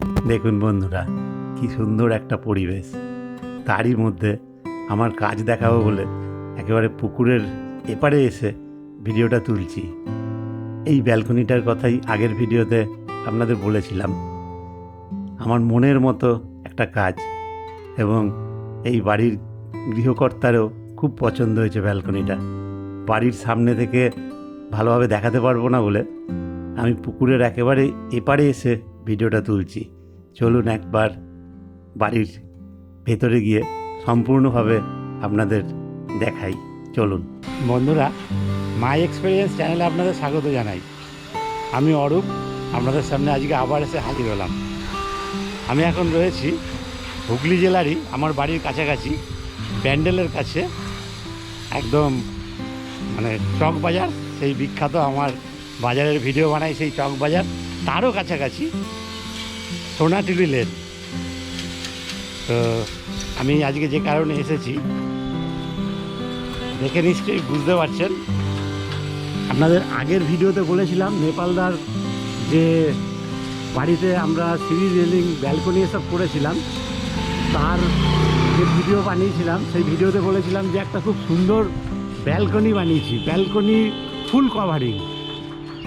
দেখুন বন্ধুরা, কি সুন্দর একটা পরিবেশ। তারই মধ্যে আমার কাজ দেখাবো বলে একেবারে পুকুরের এপারে এসে ভিডিওটা তুলছি। এই ব্যালকনিটার কথাই আগের ভিডিওতে আপনাদের বলেছিলাম। আমার মনের মতো একটা কাজ এবং এই বাড়ির গৃহকর্তারও খুব পছন্দ হয়েছে ব্যালকনিটা। বাড়ির সামনে থেকে ভালোভাবে দেখাতে পারব না বলে আমি পুকুরের একেবারে এপারে এসে ভিডিওটা তুলছি। চলুন একবার বাড়ির ভেতরে গিয়ে সম্পূর্ণভাবে আপনাদের দেখাই। চলুন। বন্ধুরা মাই এক্সপিরিয়েন্স চ্যানেলে আপনাদের স্বাগত জানাই। আমি অরূপ, আপনাদের সামনে আজকে আবার এসে হাজির হলাম। আমি এখন রয়েছি হুগলি জেলারই, আমার বাড়ির কাছাকাছি ব্যান্ডেলের কাছে। একদম মানে চক বাজার, সেই বিখ্যাত আমার বাজারের ভিডিও বানাই সেই চক বাজার। তারও কাছাকাছি সোনাটুলি লেন তো আমি আজকে যে কারণে এসেছি, দেখে নিশ্চয়ই বুঝতে পারছেন। আপনাদের আগের ভিডিওতে বলেছিলাম, নেপালদার যে বাড়িতে আমরা সিঁড়ি রেলিং, ব্যালকনি এসব করেছিলাম, তার যে ভিডিও বানিয়েছিলাম, সেই ভিডিওতে বলেছিলাম যে একটা খুব সুন্দর ব্যালকনি বানিয়েছি। Balcony full covering,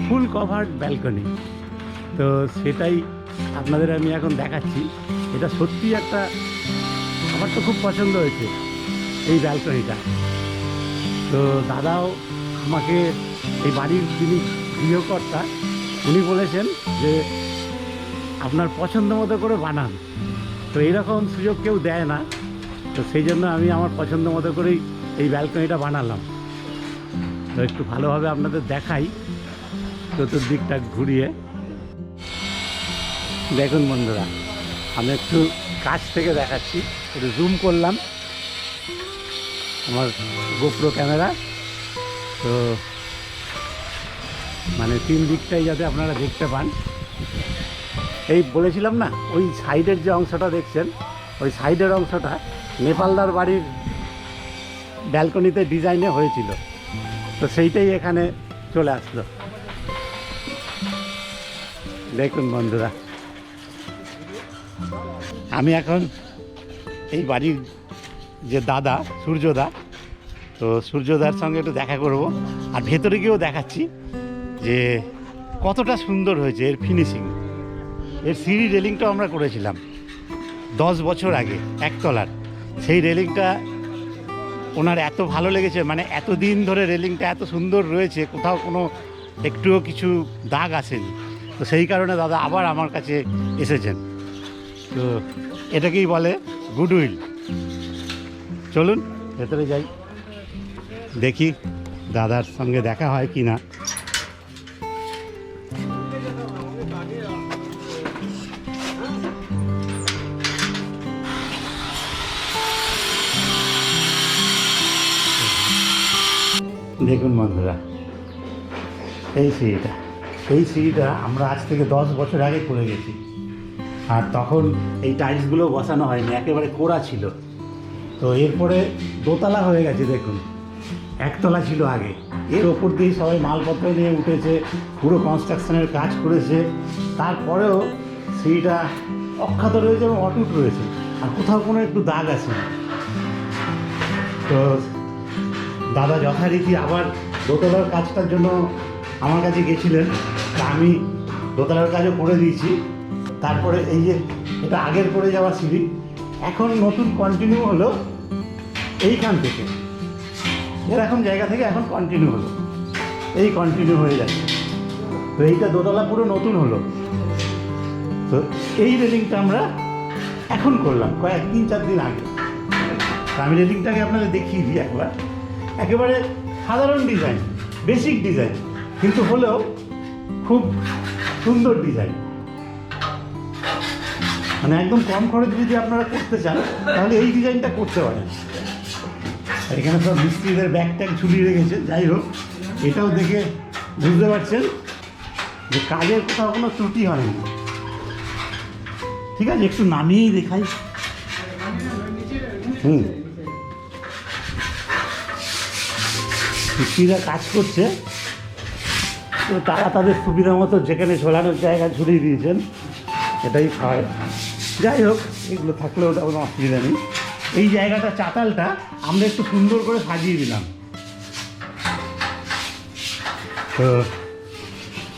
full covered balcony. তো সেটাই আপনাদের আমি এখন দেখাচ্ছি। এটা সত্যি একটা, আমার তো খুব পছন্দ হয়েছে এই ব্যালকনিটা। তো দাদাও আমাকে এই বাড়ির যিনি গৃহকর্তা, উনি বলেছেন যে আপনার পছন্দ মতো করে বানান। তো এইরকম সুযোগ কেউ দেয় না। তো সেই জন্য আমি আমার পছন্দ মতো করেই এই ব্যালকনিটা বানালাম। তো একটু ভালোভাবে আপনাদের দেখাই। চতুর্দিকটা ঘুরিয়ে। দেখুন বন্ধুরা, আমি একটু কাছ থেকে দেখাচ্ছি, একটু জুম করলাম আমার গোপ্রো ক্যামেরা। তো মানে তিন দিকটাই যাতে আপনারা দেখতে পান। এই বলেছিলাম না, ওই সাইডের যে অংশটা দেখছেন, ওই সাইডের অংশটা নেপালদার বাড়ির ব্যালকনিতে ডিজাইনে হয়েছিল। তো সেইটাই এখানে চলে আসলো। দেখুন বন্ধুরা। আমি এখন এই বাড়ির যে দাদা সূর্যদা তো সূর্যদার সঙ্গে একটু দেখা করব। আর ভেতরে গিয়েও দেখাচ্ছি যে কতটা সুন্দর হয়েছে এর ফিনিশিং এর সিঁড়ি রেলিংটাও আমরা করেছিলাম দশ বছর আগে, একতলার। সেই রেলিংটা ওনার এত ভালো লেগেছে মানে এত দিন ধরে রেলিংটা এত সুন্দর রয়েছে, কোথাও কোনো একটুও কিছু দাগ আসেনি। তো সেই কারণে দাদা আবার আমার কাছে এসেছেন। তো এটাকেই বলে গুডউইল। চলুন, ভেতরে যাই। দেখি দাদার সঙ্গে দেখা হয় কি না। দেখুন বন্ধুরা, এই সিঁড়িটা। এই সিঁড়িটা আমরা আজ থেকে দশ বছর আগে করে গেছি। আর তখন এই টাইলসগুলো বসানো হয়নি, একেবারে কোড়া ছিল। তো এরপরে দোতলা হয়ে গেছে, দেখুন। একতলা ছিল আগে। এর ওপর দিয়ে সবাই মালপত্র নিয়ে উঠেছে, পুরো কনস্ট্রাকশনের কাজ করেছে। তারপরেও সিঁড়িটা অক্ষত রয়েছে এবং অটুট রয়েছে। আর কোথাও কোনো একটু দাগ আছে। তো দাদা যথারীতি আবার দোতলার কাজটার জন্য আমার কাছে গেছিলেন। তা আমি দোতলার কাজও করে দিয়েছি। তারপরে এই যে এটা আগের করে যাওয়া সিঁড়ি, এখন নতুন কন্টিনিউ হলো এইখান থেকে। এরকম জায়গা থেকে এখন কন্টিনিউ হলো। এই কন্টিনিউ হয়ে যাচ্ছে। তো এইটা দোতলা পুরো নতুন হলো। তো এই রেলিংটা আমরা এখন করলাম কয়েক তিন চার দিন আগে। আমি রেলিংটাকে আপনাদের দেখিয়ে দিই একবার। একেবারে সাধারণ ডিজাইন বেসিক ডিজাইন কিন্তু হলেও খুব সুন্দর ডিজাইন মানে একদম কম খরচে যদি আপনারা করতে চান, তাহলে এই ডিজাইনটা করতে পারেন। এখানে সব মিস্ত্রিদের ব্যাগ ট্যাগ ঝুলিয়ে রেখেছে। যাই হোক, এটাও দেখে বুঝতে পারছেন যে কাজের কোথাও কোনো ত্রুটি হয়নি। ঠিক আছে, একটু নামিয়েই দেখাই। হুম। মিস্ত্রিরা কাজ করছে। তো তারা তাদের সুবিধা মতো যেখানে ঝোলানোর জায়গা ঝুলিয়ে দিয়েছেন, এটাই খায় যাই হোক এগুলো থাকলেও ওটা কোনো অসুবিধা নেই। এই জায়গাটা, চাতালটা আমরা একটু সুন্দর করে সাজিয়ে দিলাম। তো,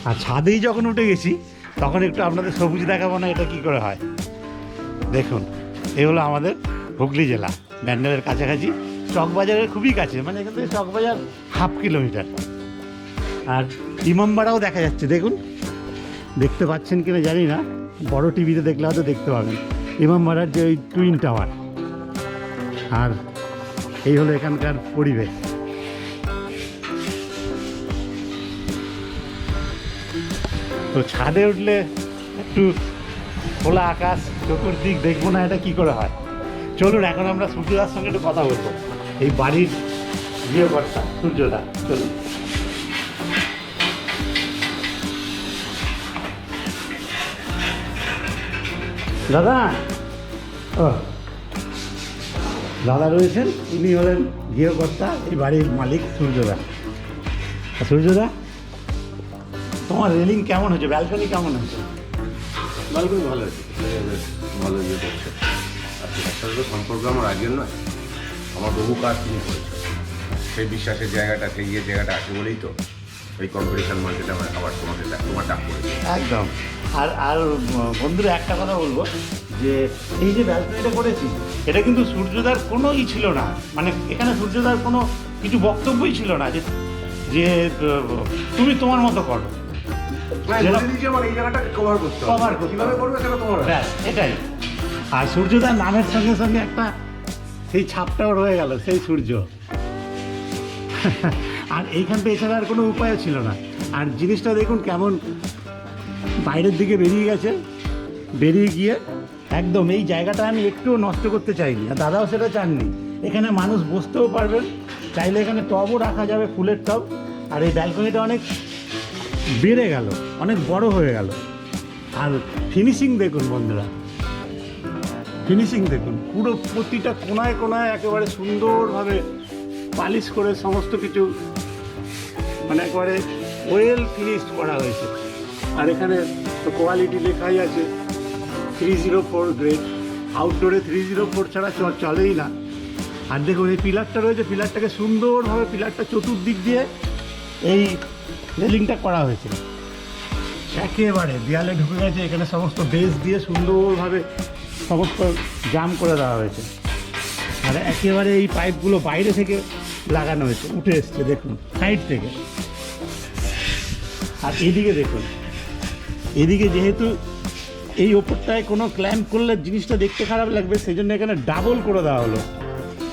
আর ছাদেই যখন উঠে গেছি, তখন একটু আপনাদের সবুজ দেখাবো না, এটা কি করে হয়। দেখুন, এ হলো আমাদের হুগলি জেলা, ব্যান্ডেলের কাছাকাছি। চকবাজারের খুবই কাছে মানে এখান থেকে চকবাজার হাফ কিলোমিটার। আর ইমামবাড়াও দেখা যাচ্ছে, দেখুন। দেখতে পাচ্ছেন কিনা জানি না। বড় টিভিতে দেখলে হয়তো দেখতে পাবেন। ইমামবাড়ার যে ওই টুইন টাওয়ার আর এই হলো এখানকার পরিবেশ। তো ছাদে উঠলে একটু খোলা আকাশ, চতুর্দিক দেখব না, এটা কি করে হয়? চলুন, এখন আমরা সূর্যদার সঙ্গে একটু কথা বলব। এই বাড়ির গৃহকর্তা, সূর্যদা, চলুন। দাদা? ও। দাদা রয়েছেন ইনি হলেন গৃহকর্তা এই বাড়ির মালিক সূর্যদা। সূর্যদা তোমার রেলিং কেমন হয়েছে? ব্যালকনি কেমন হয়েছে? বালকনি ভালো বেশ ভালো ইয়ে করছে আর সাথে সম্পর্ক আমার আগের নয় আমার বহু কাজ তিনি করেছে সেই বিশ্বাসের জায়গাটা সেই ইয়ে জায়গাটা আছে বলেই তো এই কম্পিটিশন মার্কেটে আমার আবার তোমাকে তোমার ডাক করেছে একদম। আর আর বন্ধুরা একটা কথা বলব যে এই যে ব্যালকনিটা করেছি এটা কিন্তু সূর্যদার কোনো ই ছিল না। মানে এখানে সূর্যদার কোনো কিছু বক্তব্যই ছিল না যে যে তুমি তোমার মতো করো। ব্যাস এটাই। আর সূর্যদার নামের সঙ্গে সঙ্গে একটা সেই ছাপটাও রয়ে গেল সেই সূর্য। আর এইখানটা এছাড়া আর কোনো উপায় ছিল না। আর জিনিসটা দেখুন কেমন বাইরের দিকে বেরিয়ে গেছে। বেরিয়ে গিয়ে একদম এই জায়গাটা আমি একটুও নষ্ট করতে চাইনি। আর দাদাও সেটা চাননি। এখানে মানুষ বসতেও পারবেন। চাইলে এখানে টবও রাখা যাবে, ফুলের টব। আর এই ব্যালকনিটা অনেক বেড়ে গেল, অনেক বড় হয়ে গেল। আর ফিনিশিং দেখুন বন্ধুরা। ফিনিশিং দেখুন, পুরো প্রতিটা কোনায় কোনায় একেবারে সুন্দরভাবে পালিশ করে সমস্ত কিছু মানে একেবারে ওয়েল ফিনিশ করা হয়েছে। আর এখানে তো কোয়ালিটি লেখাই আছে। থ্রি জিরো ফোর গ্রেড আউটডোরে থ্রি জিরো ফোর ছাড়া চলেই না। আর দেখুন, এই পিলারটা রয়েছে পিলারটাকে সুন্দরভাবে পিলারটা চতুর্দিক দিয়ে এই রেলিংটা করা হয়েছে। একেবারে দেয়ালে ঢুকে গেছে, এখানে সমস্ত বেস দিয়ে সুন্দরভাবে সমস্ত জাম করে দেওয়া হয়েছে। আর একেবারে এই পাইপগুলো বাইরে থেকে লাগানো হয়েছে, উঠে এসছে, দেখুন সাইড থেকে। আর এদিকে দেখুন এদিকে যেহেতু এই ওপরটায় কোনো ক্ল্যাম্প করলে জিনিসটা দেখতে খারাপ লাগবে সেই জন্য এখানে ডাবল করে দেওয়া হলো।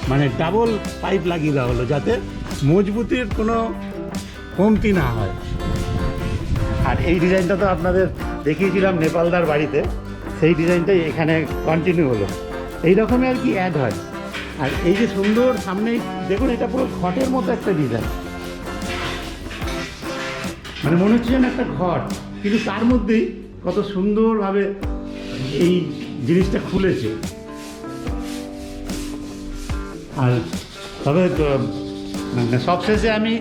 মানে ডাবল পাইপ লাগিয়ে দেওয়া হলো যাতে মজবুতির কোনো কমতি না হয়। আর এই ডিজাইনটা তো আপনাদের দেখিয়েছিলাম নেপালদার বাড়িতে, সেই ডিজাইনটাই এখানে কন্টিনিউ হলো। এই রকমই আর কি অ্যাড হয়। আর এই যে সুন্দর সামনে দেখুন, এটা পুরো ঘটের মতো একটা ডিজাইন মানে মনে হচ্ছে যেন একটা ঘট কিন্তু তার মধ্যেই কত সুন্দরভাবে এই জিনিসটা খুলেছে। আর তবে তো, মানে সবশেষে আমি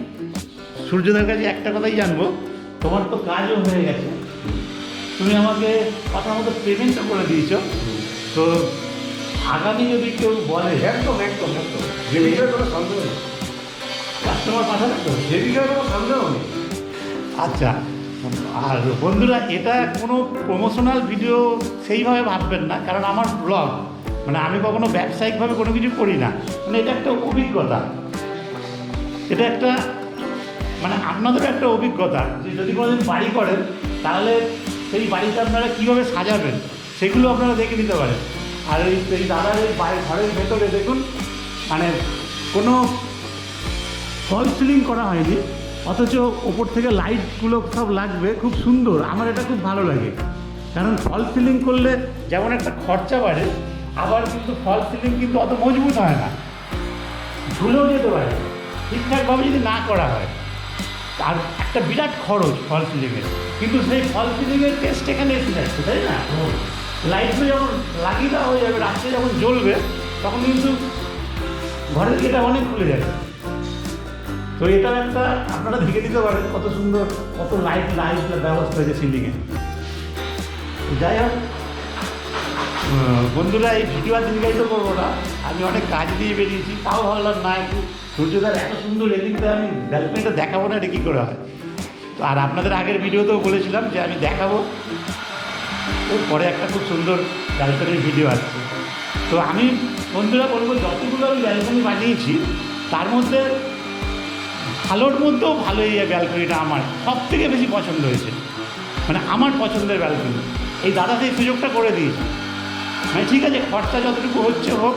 সূর্যদের কাছে একটা কথাই জানব তোমার তো কাজও হয়ে গেছে। তুমি আমাকে কথা মতো পেমেন্টও করে দিয়েছ। তো আগামী যদি কেউ বলে একদম একদম একদম। যে বিষয়ে কোনো সন্দেহ নেই। কাস্টমার পাঠাবে তো? যে বিষয়ে কোনো সন্দেহ নেই। আচ্ছা আর বন্ধুরা, এটা কোনো প্রমোশনাল ভিডিও সেইভাবে ভাববেন না, কারণ আমার ব্লগ মানে আমি কখনো ব্যবসায়িকভাবে কোনো কিছু করি না। মানে এটা একটা অভিজ্ঞতা। এটা একটা মানে আপনাদের একটা অভিজ্ঞতা যে যদি কোনোদিন বাড়ি করেন, তাহলে সেই বাড়িটা আপনারা কীভাবে সাজাবেন, সেগুলো আপনারা দেখে নিতে পারেন। আর এই সেই দাদার এই বাড়ির ঘরের ভেতরে দেখুন মানে কোনো ফল সিলিং করা হয়নি। অথচ ওপর থেকে লাইটগুলো সব লাগবে, খুব সুন্দর। আমার এটা খুব ভালো লাগে। কারণ ফল সিলিং করলে যেমন একটা খরচা বাড়ে, আবার কিন্তু ফল সিলিং কিন্তু অত মজবুত হয় না। ঝুলেও যেতে পারে। ঠিকঠাকভাবে যদি না করা হয় আর একটা বিরাট খরচ ফল সিলিংয়ের কিন্তু সেই ফল সিলিংয়ের টেস্ট এখানে এসে যাচ্ছে, তাই না? লাইটগুলো যখন লাগিয়ে দেওয়া হয়ে যাবে, রাত্রে যখন জ্বলবে, তখন কিন্তু ঘরের এটা অনেক খুলে যাবে। তো এটা একটা আপনারা দেখে দিতে পারেন কত সুন্দর, কত লাইট লাইট ব্যবস্থা হয়েছে সিলিংয়ে যাই হোক বন্ধুরা, এই ভিডিও আর তো করব না। আমি অনেক কাজ দিয়ে বেরিয়েছি, তাও ভাবলাম, না, একটু সূর্যদার এত সুন্দর এদিকটা আমি ব্যালকনিটা দেখাবো না, এটা কী করে হয়? তো আর আপনাদের আগের ভিডিওতেও বলেছিলাম যে আমি দেখাবো। পরে একটা খুব সুন্দর ব্যালকনির ভিডিও আসছে। তো আমি বন্ধুরা বলব, যতগুলো আমি ব্যালকনি বানিয়েছি, তার মধ্যে ভালোর মধ্যেও ভালো এই ব্যালকনিটা আমার সব থেকে বেশি পছন্দ হয়েছে। মানে আমার পছন্দের ব্যালকনি। এই দাদা সেই সুযোগটা করে দিয়েছে মানে ঠিক আছে, খরচা যতটুকু হচ্ছে হোক,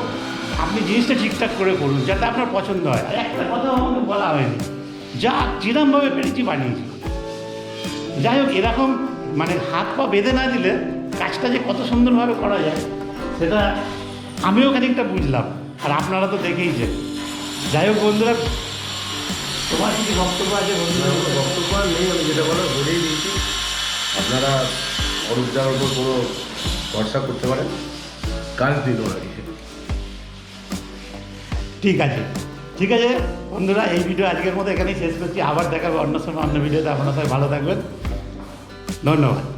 আপনি জিনিসটা ঠিকঠাক করে করুন যাতে আপনার পছন্দ হয়। আর একটা কথা আমাকে বলা হয়নি। যা যেরমভাবে পেরেছি বানিয়েছি। যাই হোক, এরকম মানে হাত পা বেঁধে না দিলে কাজটা যে কত সুন্দরভাবে করা যায়, সেটা আমিও খানিকটা বুঝলাম। আর আপনারা তো দেখেইছেন। যাই হোক বন্ধুরা তোমার কিছু বক্তব্য আছে বন্ধুরা বক্তব্য আর নেই আমি যেটা বলো বলেই দিয়েছি। আপনারা অরূপদার উপর কোনো ভরসা করতে পারেন? কাজ দিন আর কি ঠিক আছে। ঠিক আছে বন্ধুরা এই ভিডিও আজকের মতো এখানেই শেষ করছি। আবার দেখাবো অন্য সময় অন্য ভিডিওতে। আপনার সবাই ভালো থাকবেন। ধন্যবাদ।